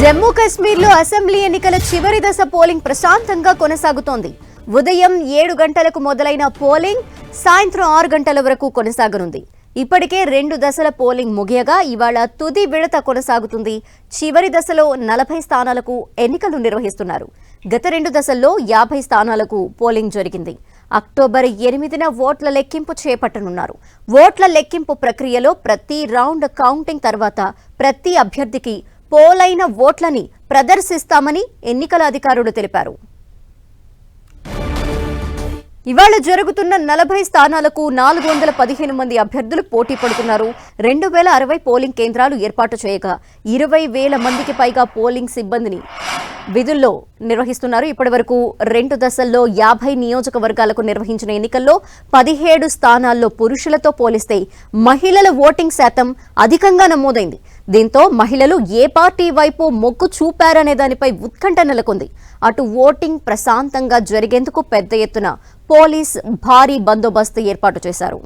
జమ్మూ కాశ్మీర్లో అసెంబ్లీ ఎన్నికల చివరి దశ పోలింగ్ ప్రశాంతంగా కొనసాగుతోంది. ఉదయం ఏడు గంటలకు మొదలైన పోలింగ్ సాయంత్రం ఆరు గంటల వరకు కొనసాగనుంది. ఇప్పటికే రెండు దశల పోలింగ్ ముగియగా ఇవాళ తుది విడత కొనసాగుతుంది. చివరి దశలో నలభై స్థానాలకు ఎన్నికలు నిర్వహిస్తున్నారు. గత రెండు దశల్లో యాభై స్థానాలకు పోలింగ్ జరిగింది. అక్టోబర్ ఎనిమిదిన ఓట్ల లెక్కింపు చేపట్టనున్నారు. ఓట్ల లెక్కింపు ప్రక్రియలో ప్రతి రౌండ్ కౌంటింగ్ తర్వాత ప్రతి అభ్యర్థికి పోలైన ఓట్లని ప్రదర్శిస్తామని ఎన్నికల అధికారులు తెలిపారు. ఇవాళ జరుగుతున్న నలభై స్థానాలకు నాలుగు వందల పదిహేను మంది అభ్యర్థులు పోటీ పడుతున్నారు. రెండు వేల అరవై పోలింగ్ కేంద్రాలు ఏర్పాటు చేయగా ఇరవై వేల మందికి పైగా పోలింగ్ సిబ్బందిని విధుల్లో నిర్వహిస్తున్నారు. ఇప్పటి వరకు రెండు దశల్లో యాభై నియోజకవర్గాలకు నిర్వహించిన ఎన్నికల్లో పదిహేడు స్థానాల్లో పురుషులతో పోలిస్తే మహిళల ఓటింగ్ శాతం అధికంగా నమోదైంది. దీంతో మహిళలు ఏ పార్టీ వైపు మొగ్గు చూపారనే దానిపై ఉత్కంఠ నెలకొంది. అటు ఓటింగ్ ప్రశాంతంగా జరిగేందుకు పెద్ద ఎత్తున పోలీస్ భారీ బందోబస్తు ఏర్పాటు చేశారు.